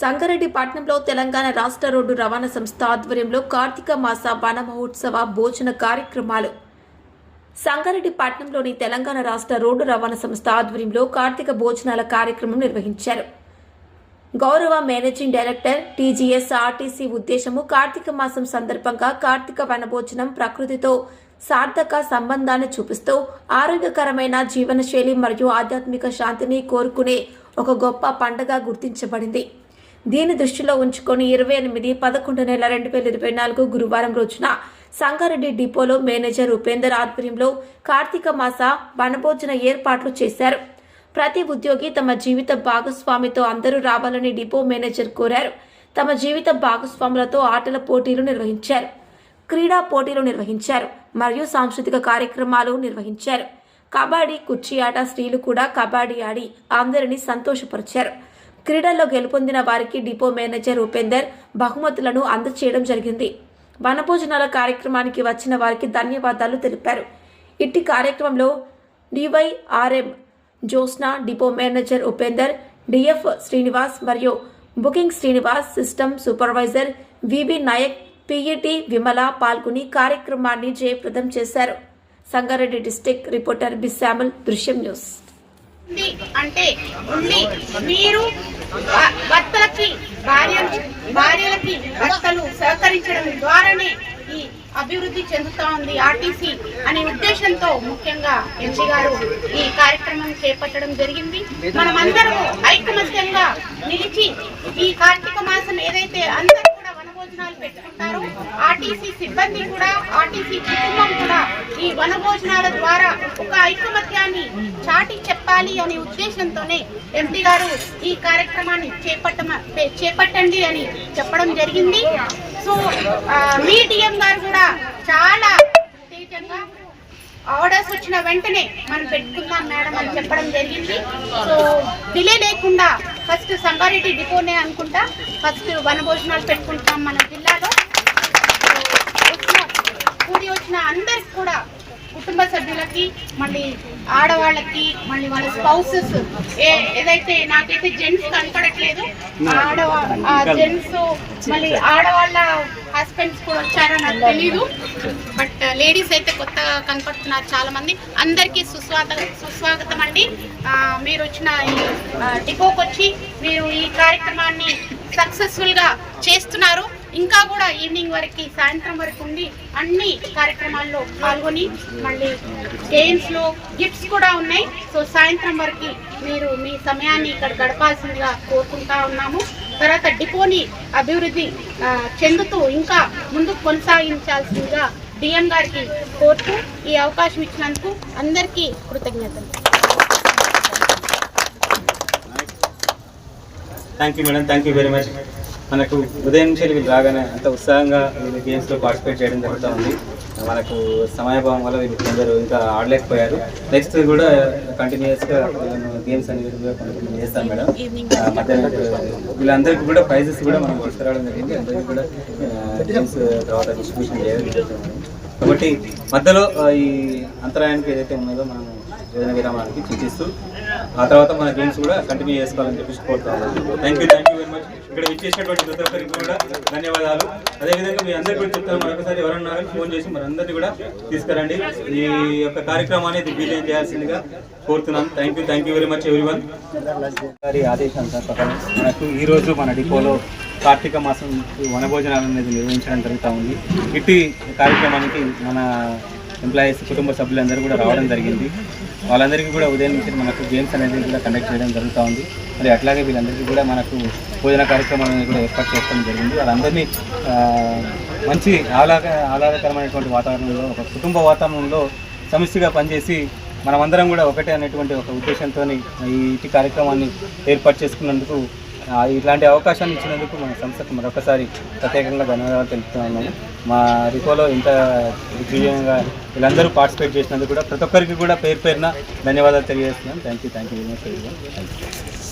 సంగారెడ్డి పట్టణంలో తెలంగాణ రాష్ట్ర రోడ్డు రవాణా సంస్థ ఆధ్వర్యంలో కార్తీక మాస వన మహోత్సవ భోజన కార్యక్రమాలు. సంగారెడ్డి పట్టణంలోని తెలంగాణ రాష్ట్ర రోడ్డు రవాణా సంస్థ ఆధ్వర్యంలో కార్తీక భోజనాల కార్యక్రమం నిర్వహించారు. గౌరవ మేనేజింగ్ డైరెక్టర్ టీజీఎస్ ఆర్టీసీ ఉద్దేశము కార్తీక మాసం సందర్భంగా కార్తీక వనభోజనం ప్రకృతితో సార్థక సంబంధాన్ని చూపిస్తూ ఆరోగ్యకరమైన జీవనశైలి మరియు ఆధ్యాత్మిక శాంతిని కోరుకునే ఒక గొప్ప పండగ గుర్తించబడింది. దీని దృష్టిలో ఉంచుకొని ఇరవై ఎనిమిది పదకొండు నెల రెండు వేల ఇరవై నాలుగు గురువారం రోజున సంగారెడ్డి డిపోలో మేనేజర్ ఉపేందర్ ఆధ్వర్యంలో కార్తీక మాస వనభోజన ఏర్పాట్లు చేశారు. ప్రతి ఉద్యోగి తమ జీవిత భాగస్వామితో అందరూ రావాలని డిపో మేనేజర్ కోరారు. తమ జీవిత భాగస్వాములతో ఆటల పోటీలు నిర్వహించారు. క్రీడా పోటీలు నిర్వహించారు మరియు సాంస్కృతిక కార్యక్రమాలు నిర్వహించారు. కబడ్డీ కుర్చీ ఆట స్త్రీలు కూడా కబడ్డీ ఆడి అందరినీ సంతోషపరిచారు. క్రీడల్లో గెలుపొందిన వారికి డిపో మేనేజర్ ఉపేందర్ బహుమతులను అందచేయడం జరిగింది. వనభోజనాల కార్యక్రమానికి వచ్చిన వారికి ధన్యవాదాలు తెలిపారు. ఇట్టి కార్యక్రమంలో DYRM Josna depot manager Upender DF Srinivas మరియు booking Srinivas system supervisor VV Naik PET Vimala పాల్గొని కార్యక్రమాన్ని జయప్రదం చేశారు. సంగారెడ్డి డిస్టిక్ రిపోర్టర్ బిశామల్ దృశ్యం న్యూస్. ఉంది అంటే ఉండి మీరు భర్తలకి భార్యలు భార్యలకి భర్తలు సహకరించడం ద్వారానే ఈ అభివృద్ధి చెందుతా ఉంది ఆర్టీసీ అనే ఉద్దేశంతో ముఖ్యంగా ఎంపీ గారు ఈ కార్యక్రమం చేపట్టడం జరిగింది. మనమందరము ఐకమత్యంగా నిలిచి ఈ కార్తీక మాసం ఏదైతే అందరూ కూడా వనభోజనాలు పెట్టుకుంటారో ఆర్టీసీ సిబ్బంది కూడా ఆర్టీసీ కుటుంబం కూడా ఈ వనభోజనాల ద్వారా ఒక ఐకమత్యాన్ని చాటి చెప్పాలి అనే ఉద్దేశంతోనే ఎంపీ గారు ఈ కార్యక్రమాన్ని చేపట్టమ చేపట్టండి అని చెప్పడం జరిగింది. సో మీ డిఎం గారు కూడా చాలా ఉత్తేజంగా ఆర్డర్స్ వచ్చిన వెంటనే మనం పెట్టుకుందాం మేడం అని చెప్పడం జరిగింది. సో డిలే లేకుండా ఫస్ట్ సంగారెడ్డి డిపోనే అనుకుంటా. ఫస్ట్ వనభోజనాలు పెట్టుకుంటాం మన జిల్లాలో. కూడి వచ్చిన అందరికి కూడా కుటుంబ సభ్యులకి మళ్ళీ ఆడవాళ్ళకి మళ్ళీ వాళ్ళ స్పౌసెస్. ఏదైతే నాకైతే జెంట్స్ కనపడట్లేదు ఆడవా ఆ జెంట్స్ మళ్ళీ ఆడవాళ్ళ హస్బెండ్స్ కూడా వచ్చారో నాకు తెలీదు. బట్ లేడీస్ అయితే కొత్తగా కనపడుతున్నారు చాలా మంది అందరికీ సుస్వాగతం సుస్వాగతం అండి. మీరు వచ్చిన ఈ డిపోకి వచ్చి మీరు ఈ కార్యక్రమాన్ని సక్సెస్ఫుల్గా చేస్తున్నారు. ఇంకా కూడా ఈవినింగ్ వరకు సాయంత్రం వరకు ఉండి అన్ని కార్యక్రమాల్లో పాల్గొని మళ్ళీ గేమ్స్లో గిఫ్ట్స్ కూడా ఉన్నాయి. సో సాయంత్రం వరకు మీరు మీ సమయాన్ని ఇక్కడ గడపాల్సిందిగా కోరుకుంటా ఉన్నాము. తర్వాత డిపోని అభివృద్ధి చెందుతూ ఇంకా ముందుకు కొనసాగించాల్సిందిగా డిఎం గారికి కోరుతూ ఈ అవకాశం ఇచ్చినందుకు అందరికీ కృతజ్ఞతలు. Thank you madam thank you very much మనకు ఉదయం నుంచి వీళ్ళు రాగానే అంత ఉత్సాహంగా వీళ్ళు గేమ్స్లో పార్టిసిపేట్ చేయడం జరుగుతూ ఉంది. మనకు సమయభావం వల్ల వీళ్ళు కొందరు ఇంకా ఆడలేకపోయారు. నెక్స్ట్ కూడా కంటిన్యూస్గా గేమ్స్ అనేవి చేస్తాం మేడం. మధ్యాహ్నం వీళ్ళందరికీ కూడా ప్రైజెస్ కూడా మనం తీసుకురావడం జరిగింది. అందరికీ కూడా గేమ్స్ తర్వాత డిస్ట్రిబ్యూషన్ చేయడం జరుగుతుంది. కాబట్టి మధ్యలో ఈ అంతరాయానికి ఏదైతే ఉన్నదో మనం భోజన విరామానికి చూపిస్తూ ఆ తర్వాత మన గేమ్స్ కూడా కంటిన్యూ చేసుకోవాలని చెప్పేసి కోరుతాను థ్యాంక్ యూ థ్యాంక్ యూ ఇక్కడ ఇచ్చేసినటువంటి ప్రతి ఒక్కరికి కూడా ధన్యవాదాలు. అదేవిధంగా మీ అందరికీ కూడా చెప్తాను. మరొకసారి ఎవరన్నా ఫోన్ చేసి మరి అందరినీ కూడా తీసుకురండి. ఈ యొక్క కార్యక్రమాన్ని దిగ్విజయం చేయాల్సిందిగా కోరుతున్నాను thank you thank you very much everyone గారి ఆదేశానుసారం ప్రకారం మనకు ఈ రోజు మన డిపోలో కార్తీక మాసం వనభోజనాలు అనేది నిర్వహించడం జరుగుతూ ఉంది. ఇట్టి కార్యక్రమానికి మన ఎంప్లాయీస్ కుటుంబ సభ్యులందరూ కూడా రావడం జరిగింది. వాళ్ళందరికీ కూడా ఉదయం నుంచి మనకు గేమ్స్ అనేది కూడా కండక్ట్ చేయడం జరుగుతూ ఉంది. మరి అట్లాగే వీళ్ళందరికీ కూడా మనకు భోజన కార్యక్రమాలు అనేది కూడా ఏర్పాటు చేసుకోవడం జరిగింది. వాళ్ళందరినీ మంచి ఆహ్లాద ఆహ్లాదకరమైనటువంటి వాతావరణంలో ఒక కుటుంబ వాతావరణంలో సమిష్టిగా పనిచేసి మనమందరం కూడా ఒకటే అనేటువంటి ఒక ఉద్దేశంతో ఈ ఇటు కార్యక్రమాన్ని ఏర్పాటు చేసుకున్నందుకు ఇలాంటి అవకాశాన్ని ఇచ్చినందుకు మన సంస్థకు మరొకసారి ప్రత్యేకంగా ధన్యవాదాలు తెలుపుతున్నాము మా రిపోలో ఇంత దిగ్విజయంగా వీళ్ళందరూ పార్టిసిపేట్ చేసినందుకు కూడా ప్రతి ఒక్కరికి కూడా పేరు పేరున ధన్యవాదాలు తెలియజేస్తున్నాను thank you thank you very much thank you